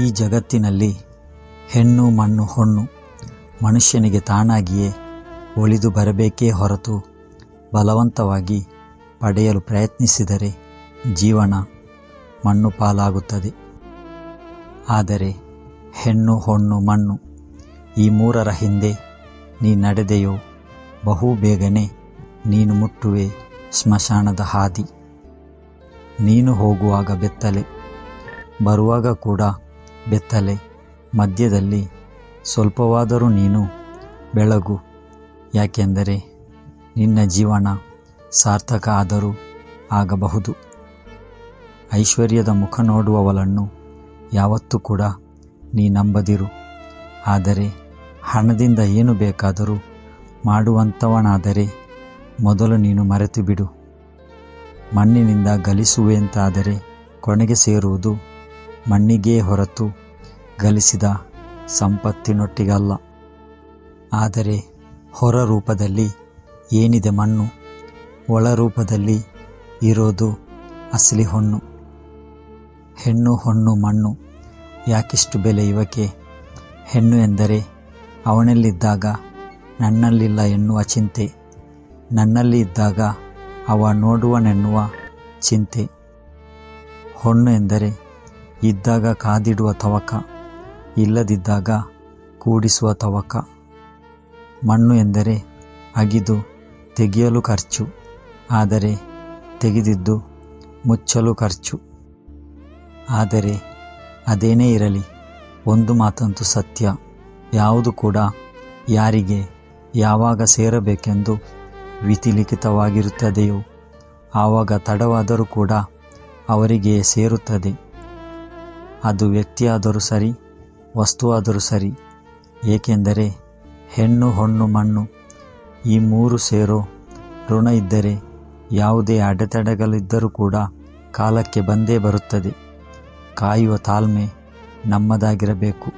ಈ ಜಗತ್ತಿನಲ್ಲಿ ಹೆಣ್ಣು, ಮಣ್ಣು, ಹೊಣ್ಣು ಮನುಷ್ಯನಿಗೆ ತಾನಾಗಿಯೇ ಒಳಿದು ಬರಬೇಕೇ ಹೊರತು ಬಲವಂತವಾಗಿ ಪಡೆಯಲು ಪ್ರಯತ್ನಿಸಿದರೆ ಜೀವನ ಮಣ್ಣು ಪಾಲಾಗುತ್ತದೆ. ಆದರೆ ಹೆಣ್ಣು, ಹೊಣ್ಣು, ಮಣ್ಣು ಈ ಮೂರರ ಹಿಂದೆ ನೀ ನಡೆದೆಯೋ ಬಹು ಬೇಗನೆ ನೀನು ಮುಟ್ಟುವೆ ಸ್ಮಶಾನದ ಹಾದಿ. ನೀನು ಹೋಗುವಾಗ ಬೆತ್ತಲೆ, ಬರುವಾಗ ಕೂಡ ಬೆತ್ತಲೆ, ಮಧ್ಯದಲ್ಲಿ ಸ್ವಲ್ಪವಾದರೂ ನೀನು ಬೆಳಗು. ಯಾಕೆಂದರೆ ನಿನ್ನ ಜೀವನ ಸಾರ್ಥಕ ಆದರೂ ಆಗಬಹುದು. ಐಶ್ವರ್ಯದ ಮುಖ ನೋಡುವವಳನ್ನು ಯಾವತ್ತೂ ಕೂಡ ನೀ ನಂಬದಿರು. ಆದರೆ ಹಣದಿಂದ ಏನು ಬೇಕಾದರೂ ಮಾಡುವಂಥವನಾದರೆ ಮೊದಲು ನೀನು ಮರೆತು ಬಿಡು ಮಣ್ಣಿನಿಂದ ಗಲಿಸುವೆಂತಾದರೆ ಕೊನೆಗೆ ಸೇರುವುದು ಮಣ್ಣಿಗೇ ಹೊರತು ಗಳಿಸಿದ ಸಂಪತ್ತಿನೊಟ್ಟಿಗಲ್ಲ. ಆದರೆ ಹೊರ ರೂಪದಲ್ಲಿ ಏನಿದೆ ಮಣ್ಣು? ಒಳ ರೂಪದಲ್ಲಿ ಇರೋದು ಅಸಲಿ ಹೊಣ್ಣು. ಹೆಣ್ಣು ಹೊಣ್ಣು ಮಣ್ಣು. ಯಾಕಿಷ್ಟು ಬೆಲೆ ಇವಕ್ಕೆ? ಹೆಣ್ಣು ಎಂದರೆ ಅವನಲ್ಲಿದ್ದಾಗ ನನ್ನಲ್ಲಿಲ್ಲ ಎನ್ನುವ ಚಿಂತೆ. ನನ್ನಲ್ಲಿ ಇದ್ದಾಗ ಅವ ನೋಡುವನೆನ್ನುವ ಚಿಂತೆ. ಹೊಣ್ಣು ಎಂದರೆ ಇದ್ದಾಗ ಕಾದಿಡುವ ತವಕ, ಇಲ್ಲದಿದ್ದಾಗ ಕೂಡಿಸುವ ತವಕ. ಮಣ್ಣು ಎಂದರೆ ಅಗಿದು ತೆಗೆಯಲು ಖರ್ಚು, ಆದರೆ ತೆಗೆದಿದ್ದು ಮುಚ್ಚಲು ಖರ್ಚು. ಆದರೆ ಅದೇನೇ ಇರಲಿ, ಒಂದು ಮಾತಂತೂ ಸತ್ಯ. ಯಾವುದು ಕೂಡ ಯಾರಿಗೆ ಯಾವಾಗ ಸೇರಬೇಕೆಂದು ವಿತಿಲಿಖಿತವಾಗಿರುತ್ತದೆಯೋ, ಆವಾಗ ತಡವಾದರೂ ಕೂಡ ಅವರಿಗೆ ಸೇರುತ್ತದೆ. ಅದು ವ್ಯಕ್ತಿಯಾದರೂ ಸರಿ, ವಸ್ತುವಾದರೂ ಸರಿ. ಏಕೆಂದರೆ ಹೆಣ್ಣು, ಹೊಣ್ಣು, ಮಣ್ಣು, ಈ ಮೂರು ಸೇರೋ ಋಣ ಇದ್ದರೆ ಯಾವುದೇ ಅಡೆತಡೆಗಳಿದ್ದರೂ ಕೂಡ ಕಾಲಕ್ಕೆ ಬಂದೇ ಬರುತ್ತದೆ. ಕಾಯುವ ತಾಳ್ಮೆ ನಮ್ಮದಾಗಿರಬೇಕು.